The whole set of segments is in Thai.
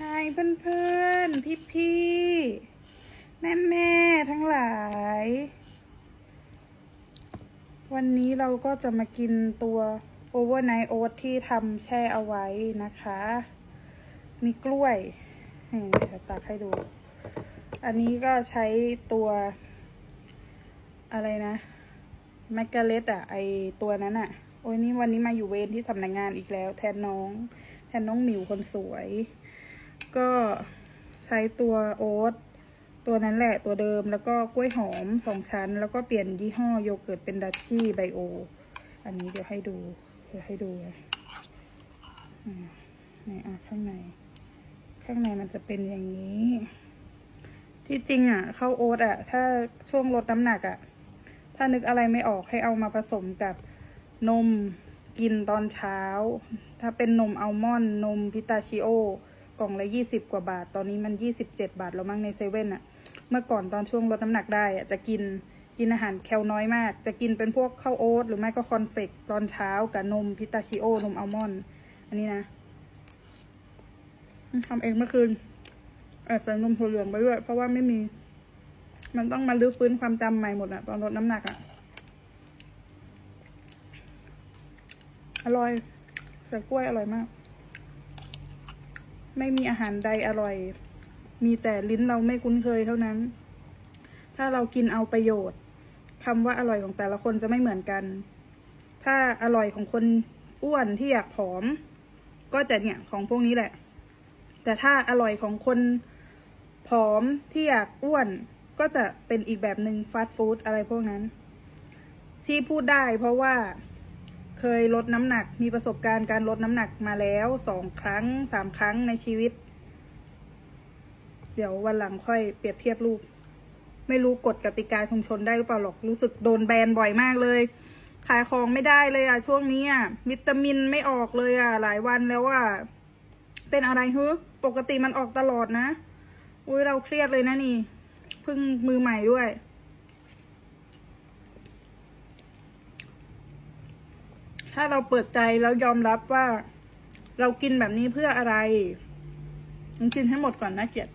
ฮายเพื่อนๆ พี่ๆแม่แม่ๆ ทั้งหลาย วันนี้เราก็จะมากินตัว Overnight Oat ที่ทำแช่เอาไว้นะคะ มีกล้วยนี่เดี๋ยวตักให้ดู อันนี้ก็ใช้ตัวอะไรนะแมกกาเลตอะไอตัวนั้นอะโอ้ยนี่วันนี้มาอยู่เวรที่สำนักงงานอีกแล้ว แทนน้อง แทนน้องหมิวคนสวย ก็ใช้ตัวโอ๊ตตัวนั้นแหละตัวเดิมแล้วก็กล้วยหอมสองชั้น แล้วก็เปลี่ยนยี่ห้อโยเกิร์ตเป็นดัชชี่ไบโอ อันนี้เดี๋ยวให้ดูเดี๋ยวให้ดูเลยอ่านี่อะข้างใน ข้างในมันจะเป็นอย่างนี้ ที่จริงอะข้าวโอ๊ตอะ ถ้าช่วงลดน้ำหนักอะ ถ้านึกอะไรไม่ออกให้เอามาผสมกับนมกินตอนเช้า ถ้าเป็นนมอัลมอนด์นมพิตาชิโอ ล่องละยี่สิบกว่าบาท ตอนนี้มันยี่สิบเจ็ดบาทแล้วมั้งในเซเว่นอะเมื่อก่อนตอนช่วงลดน้ำหนักได้อะจะกินกินอาหารแคลน้อยมาก จะกินเป็นพวกข้าวโอ๊ตหรือไม่ก็คอนเฟกตอนเช้ากับนมพิตาชิโอนมอัลมอนด์อันนี้นะทำเองเมื่อคืนแอบใส่นมถั่วเหลืองไปด้วย เพราะว่าไม่มี มันต้องมาลื้อฟื้นความจำใหม่หมดอะตอนลดน้ำหนักอะอร่อยใส่กล้วยอร่อยมาก ไม่มีอาหารใดอร่อย มีแต่ลิ้นเราไม่คุ้นเคยเท่านั้น ถ้าเรากินเอาประโยชน์คำว่าอร่อยของแต่ละคนจะไม่เหมือนกัน ถ้าอร่อยของคนอ้วนที่อยากผอม ก็จะเนี่ยของพวกนี้แหละ แต่ถ้าอร่อยของคนผอมที่อยากอ้วนก็จะเป็นอีกแบบหนึ่งฟาสต์ฟู้ดอะไรพวกนั้น ที่พูดได้เพราะว่า เคยลดน้ำหนัก มีประสบการณ์การลดน้ำหนักมาแล้วสองครั้งสามครั้งในชีวิต เดี๋ยววันหลังค่อยเปรียบเทียบรูป ไม่รู้กฎกติกาชุมชนได้หรือเปล่าหรอกรู้สึกโดนแบนบ่อยมากเลย ขายของไม่ได้เลยอะ ช่วงนี้อะวิตามินไม่ออกเลยอะ หลายวันแล้วอะเป็นอะไรฮึปกติมันออกตลอดนะ อุ้ยเราเครียดเลยนะนี่พิ่งมือใหม่ด้วย ถ้าเราเปิดใจแล้วยอมรับว่า เรากินแบบนี้เพื่ออะไรต้องกินให้หมดก่อนนะเกียรติ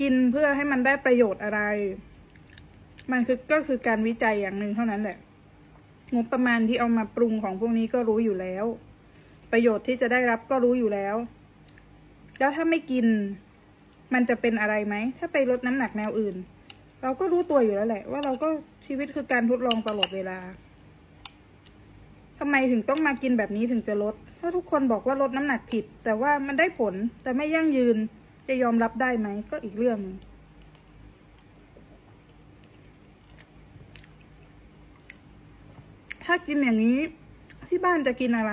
กินเพื่อให้มันได้ประโยชน์อะไร มันคือก็คือการวิจัยอย่างหนึ่งเท่านั้นแหละ งบประมาณที่เอามาปรุงของพวกนี้ก็รู้อยู่แล้ว ประโยชน์ที่จะได้รับก็รู้อยู่แล้ว แล้วถ้าไม่กิน มันจะเป็นอะไรไหม ถ้าไปลดน้ำหนักแนวอื่น เราก็รู้ตัวอยู่แล้วแหละ ว่าเราก็ชีวิตคือการทดลองตลอดเวลาทำไมถึงต้องมากินแบบนี้ถึงจะลด ถ้าทุกคนบอกว่าลดน้ำหนักผิด แต่ว่ามันได้ผลแต่ไม่ยั่งยืนจะยอมรับได้ไหมก็อีกเรื่องหนึ่งถ้ากินอย่างนี้ที่บ้านจะกินอะไร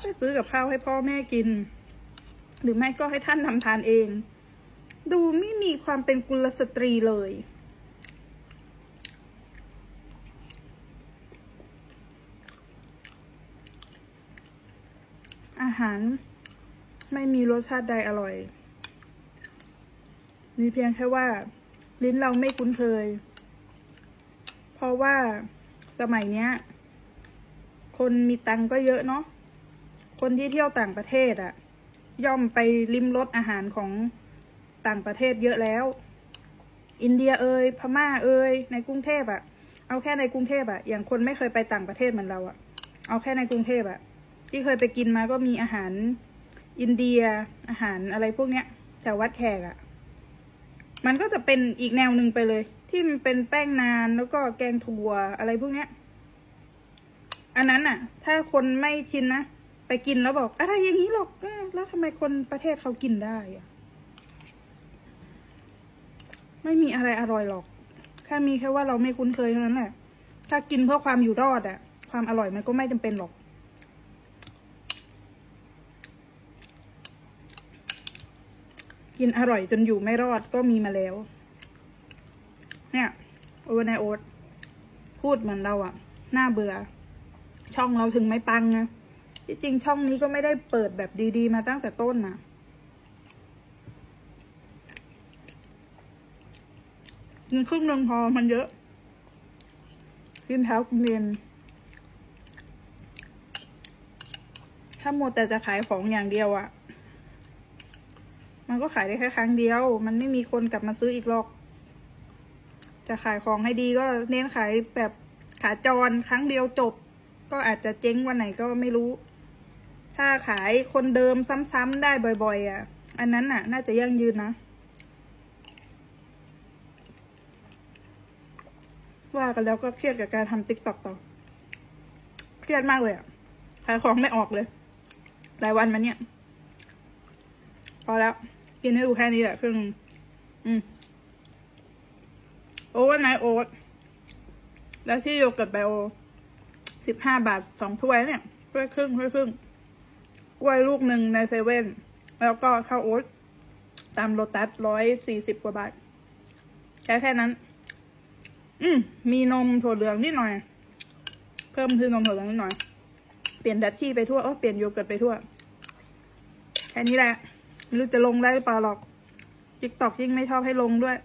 ไปซื้อกับข้าวให้พ่อแม่กิน หรือไม่ก็ให้ท่านทำทานเอง ดูไม่มีความเป็นกุลสตรีเลย อาหารไม่มีรสชาติใดอร่อย มีเพียงแค่ว่า ลิ้นเราไม่คุ้นเคย เพราะว่าสมัยเนี้ย คนมีตังก็เยอะเนาะ คนที่เที่ยวต่างประเทศอะย่อมไปลิ้มรสอาหารของ ต่างประเทศเยอะแล้ว อินเดียเอ่ยพม่าเอ่ยในกรุงเทพอะเอาแค่ในกรุงเทพอะอย่างคนไม่เคยไปต่างประเทศเหมือนเราอะเอาแค่ในกรุงเทพอะที่เคยไปกินมาก็มีอาหารอินเดียอาหารอะไรพวกเนี้ยแถววัดแขกอะมันก็จะเป็นอีกแนวหนึ่งไปเลย ที่มันเป็นแป้งนานแล้วก็แกงถั่วอะไรพวกเนี้ย อันนั้นอะถ้าคนไม่ชินนะไปกินแล้วบอกอะไรอย่างนี้หรอกแล้วทำไมคนประเทศเขากินได้อะ ไม่มีอะไรอร่อยหรอก แค่มีแค่ว่าเราไม่คุ้นเคยเท่านั้นแหละ ถ้ากินเพื่อความอยู่รอดอะความอร่อยมันก็ไม่จำเป็นหรอก กินอร่อยจนอยู่ไม่รอดก็มีมาแล้ว เนี่ยโอเวอร์ไนโอ๊ตพูดเหมือนเราอะหน้าเบื่อ ช่องเราถึงไม่ปังนะที่จริงช่องนี้ก็ไม่ได้เปิดแบบดี ๆ มาตั้งแต่ต้นนะ กินครึ่งนึงพอมันเยอะ กินเช้ากินเย็นาหมดแต่จะขายของอย่างเดียวอะมันก็ขายได้แค่ครั้งเดียว มันไม่มีคนกลับมาซื้ออีกหรอก จะขายของให้ดีก็เน้นขายแบบขาจรครั้งเดียวจบ ก็อาจจะเจ๊งวันไหนก็ไม่รู้ ถ้าขายคนเดิมซ้ำๆได้บ่อย ๆอะ อันนั้นน่ะ น่าจะยั่งยืนนะ ว่ากันแล้วก็เครียดกับการทำติ๊กต็อกต่อ เครียดมากเลยอะขายของไม่ออกเลย หลายวันมาเนี่ย พอแล้ว กินให้ดูแค่นี้แหละครึ่งอืมโอเวอร์ไนท์โอ๊ตแล้วที่โยเกิร์ตไบโอสิบห้าบาทสองถ้วยเนี่ยถ้วยครึ่งถ้วยครึ่งกล้วยลูกหนึ่งในเซเว่นแล้วก็ข้าวโอ๊ตตามโลตัสร้อยสี่สิบกว่าบาทแค่แค่นั้น อืมมีนมถั่วเหลืองนิดหน่อย เพิ่มคือนมถั่วเหลืองนิดหน่อย เปลี่ยนดัชชี่ไปทั่วเออเปลี่ยนโยเกิร์ตไปทั่ว แค่นี้แหละ ไม่รู้จะลงได้หรือเปล่าหรอกติ๊กตอกยิ่งไม่ชอบให้ลงด้วย